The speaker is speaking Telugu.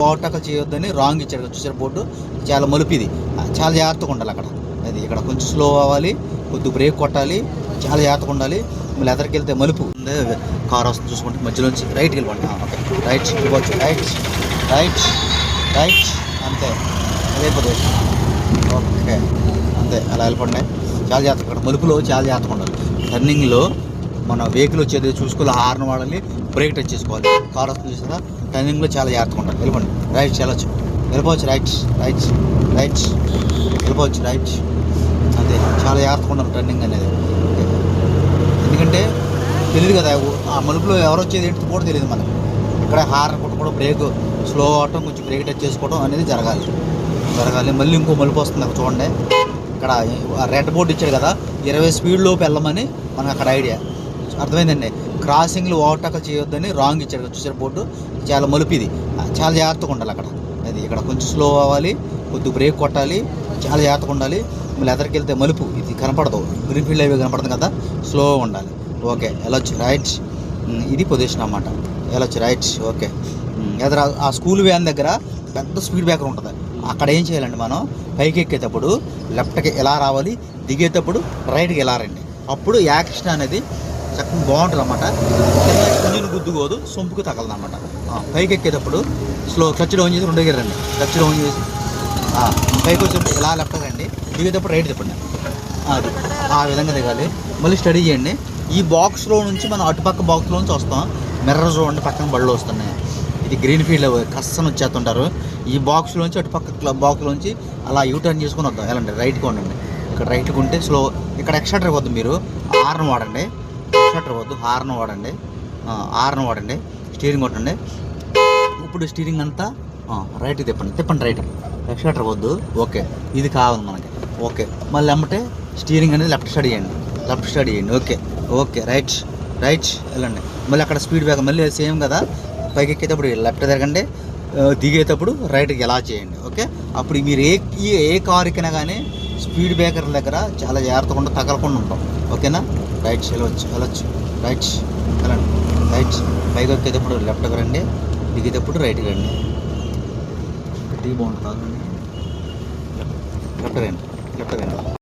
పోటకలు చేయొద్దని రాంగ్ ఇచ్చాడు చూసారు బోర్డు? చాలా మలుపు ఇది చాలా జాగ్రత్తగా ఉండాలి అక్కడ. అది ఇక్కడ కొంచెం స్లో అవ్వాలి కొద్ది బ్రేక్ కొట్టాలి చాలా జాగ్రత్తగా ఉండాలి. మళ్ళీ ఎదరికి వెళ్తే మలుపు. కార్ వస్తుంది చూసుకుంటే మధ్యలోంచి రైట్కి వెళ్ళిపోండి. ఓకే రైట్ ఇవ్వచ్చు రైట్ రైట్ రైట్ అంతే. అదే ఓకే అంతే. అలా వెళ్ళిపోండి. చాలా జాగ్రత్త ఇక్కడ మలుపులో చాలా జాగ్రత్తగా ఉండాలి. టర్నింగ్లో మన వెహికల్ వచ్చేది చూసుకోవాలి హార్న్ వాడాలి బ్రేక్ టచ్ చేసుకోవాలి. కార్ వస్తుంది కదా టైమింగ్లో చాలా జాగ్రత్తగా ఉండాలి. వెళ్ళండి రైట్ వెళ్ళచ్చు వెళ్ళిపోవచ్చు రైట్ రైట్ రైట్ వెళ్ళిపోవచ్చు రైట్ అంతే. చాలా జాగ్రత్తగా ఉండాలి టర్నింగ్ అనేది. ఎందుకంటే తెలియదు కదా ఆ మలుపులో ఎవరు వచ్చేది ఏంటి కూడా తెలియదు మనకి. ఇక్కడ హార్న్ కొట్టుకోవడం బ్రేక్ స్లో అవటం కొంచెం బ్రేక్ టచ్ చేసుకోవడం అనేది జరగాలి. జరగాలి. మళ్ళీ ఇంకో మలుపు వస్తుంది అక్కడ చూడండి. ఇక్కడ రెడ్ బోర్డు ఇచ్చాడు కదా ఇరవై స్పీడ్ లోపు వెళ్ళమని మనకు అక్కడ ఐడియా అర్థమైందండి. క్రాసింగ్లు ఓవర్టేక్ చేయొద్దని రాంగ్ ఇచ్చాడు చూసారు బోర్డు? చాలా మలుపు ఇది. చాలా జాగ్రత్తగా ఉండాలి అక్కడ. అది ఇక్కడ కొంచెం స్లో అవ్వాలి కొద్ది బ్రేక్ కొట్టాలి చాలా జాగ్రత్తగా ఉండాలి. మళ్ళీ ఎదరికి వెళ్తే మలుపు ఇది కనపడదు. గ్రీన్ఫీల్డ్ హైవే కనపడుతుంది కదా స్లోగా ఉండాలి. ఓకే వెళ్ళొచ్చు రైట్ ఇది పొజిషన్ అన్నమాట. వెళ్ళొచ్చు రైట్ ఓకే. ఎదర ఆ స్కూల్ వ్యాన్ దగ్గర పెద్ద స్పీడ్ బ్రేకర్ ఉంటుంది. అక్కడ ఏం చేయాలండి మనం? పైకి ఎక్కేటప్పుడు లెఫ్ట్కి ఎలా రావాలి? దిగేటప్పుడు రైట్కి ఎలా రండి? అప్పుడు యాక్షన్ అనేది చక్కగా బాగుంటుంది అనమాట ఇంజిన్ గుద్దుకోదు సొంపుకు తగలదు అనమాట పైకి ఎక్కేటప్పుడు స్లో క్లచ్ డౌన్ చేసి రెండు రండి. క్లచ్ డౌన్ చేసి పైకి వచ్చేటప్పుడు ఇలా లెఫ్ట్ రండి. దిగేటప్పుడు రైట్ తిప్పండి. అది ఆ విధంగా దిగాలి. మళ్ళీ స్టడీ చేయండి. ఈ బాక్స్లో నుంచి మనం అటుపక్క బాక్స్లో నుంచి వస్తాం. మిర్రర్ చూడండి పక్కన బళ్ళు వస్తున్నాయి. ఇది గ్రీన్ ఫీల్డ్ కష్టం వచ్చేస్తుంటారు. ఈ బాక్స్లోంచి అటుపక్క క్లబ్ బాక్స్లోంచి అలా యూటర్న్ చేసుకుని వద్దాం. ఎలాంటి రైట్కి ఉండండి. ఇక్కడ రైట్కి ఉంటే స్లో ఇక్కడ ఎక్స్ట్రా వద్దు మీరు. హార్న్ వాడండి. షట్టర్ వద్దు హార్న్ వాడండి. హార్న్ వాడండి స్టీరింగ్ కొట్టండి. ఇప్పుడు స్టీరింగ్ అంతా రైట్ రైట్కి తిప్పండి తిప్పండి రైట్కి షట్టర్ వద్దు ఓకే. ఇది కావాలి మనకి ఓకే. మళ్ళీ అమ్మటే స్టీరింగ్ అనేది లెఫ్ట్ స్టడీ చేయండి లెఫ్ట్ స్టడీ చేయండి ఓకే. ఓకే రైట్ రైట్ వెళ్ళండి. మళ్ళీ అక్కడ స్పీడ్ బ్రేక్ మళ్ళీ సేమ్ కదా పైకి ఎక్కేటప్పుడు లెఫ్ట్ తిరగండి దిగేటప్పుడు రైట్కి ఎలా చేయండి ఓకే. అప్పుడు మీరు ఏ ఈ- ఏ కార్ ఎక్కినా కానీ స్పీడ్ బ్రేకర్ దగ్గర చాలా జాగ్రత్తగా ఉండి తగలకుండా ఉంటాం ఓకేనా? రైట్ వెళ్ళవచ్చు వెళ్ళొచ్చు. రైట్ వెళ్ళండి. రైట్ పైకి ఎక్కేటప్పుడు లెఫ్ట్కి రండి. దిగేటప్పుడు రైట్కి రండి. టీ బాగుంటుంది లెఫ్ట్ రండి. లెఫ్ట్ రండి.